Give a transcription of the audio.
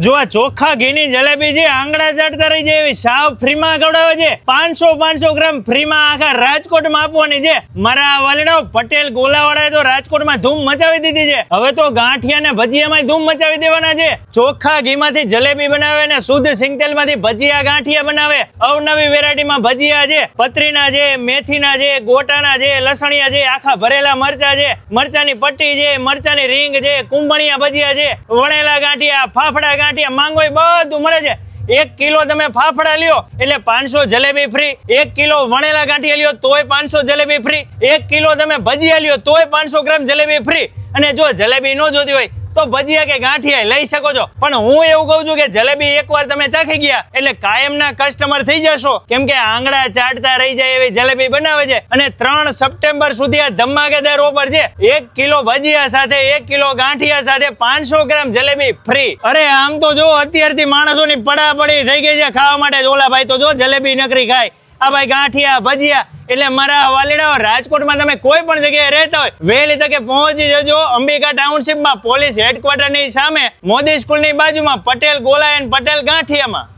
જો આ ચોખ્ખા ઘીની જલેબી છે આંગળા ચાટતા રહી જાય એવી સાવ ફ્રીમાં ખવડાવે છે. પાંચસો પાંચસો ગ્રામ ફ્રીમાં આખા રાજકોટમાં આપવાની છે. મારા વાલીડાઓ, પટેલ ગોલાવાળાએ તો રાજકોટમાં ધૂમ મચાવી દીધી છે. હવે તો ગાંઠિયા ને ભજીયામાં ધૂમ મચાવી દેવાના છે. ચોખ્ખા ઘીમાંથી જલેબી બનાવે અને શુદ્ધ સિંગતેલમાંથી ભજીયા, ગાંઠિયા બનાવે. અવનવી વેરાયટીમાં ભજીયા છે પતરીના છે, મેથીના છે, ગોટાના છે, લસણિયા છે, આખા ભરેલા મરચા છે. મરચાની પટ્ટી છે, મરચાની રીંગ છે, કુંભણિયા ભજીયા છે. વણેલા ગાંઠિયા, ફાફડા ગાંઠિયા માંગો એ બધું મળે છે. એક કિલો તમે ફાફડા લ્યો, એટલે પાંચસો જલેબી ફ્રી એક કિલો વણેલા ગાંઠિયા લ્યો, તોય પાંચસો જલેબી ફ્રી એક કિલો તમે ભજીયા લ્યો, તોય પાંચસો ગ્રામ જલેબી ફ્રી અને જો જલેબી ન જોતી હોય તો ભજીયા કે ગાંઠિયા લઈ શકો છો. પણ હું એવું કહું છું કે જલેબી એકવાર તમે ચાખી ગયા એટલે કાયમના કસ્ટમર થઈ જશો. કેમ કે આંગળા ચાટતા રહી જાય એવી જલેબી બનાવે છે. અને ત્રણ સપ્ટેમ્બર સુધી આ ધમાકેદાર ઓફર છે. એક કિલો ભજીયા સાથે, એક કિલો ગાંઠિયા સાથે પાંચસો ગ્રામ જલેબી ફ્રી અરે આમ તો જો અત્યારથી માણસોની પડાપડી થઈ ગઈ છે. ખાવા માટે ઓલા ભાઈ તો જો જલેબી નકરી ખાય. આ ભાઈ ગાંઠિયા, ભજીયા. એટલે મારા વાલીડાઓ, રાજકોટમાં તમે કોઈ પણ જગ્યાએ રહેતા હોય, વહેલી તકે પહોંચી જજો અંબિકા ટાઉનશીપમાં પોલીસ હેડક્વાર્ટરની સામે, મોદી સ્કૂલની બાજુમાં પટેલ ગોલા એન્ડ પટેલ ગાંઠિયામાં.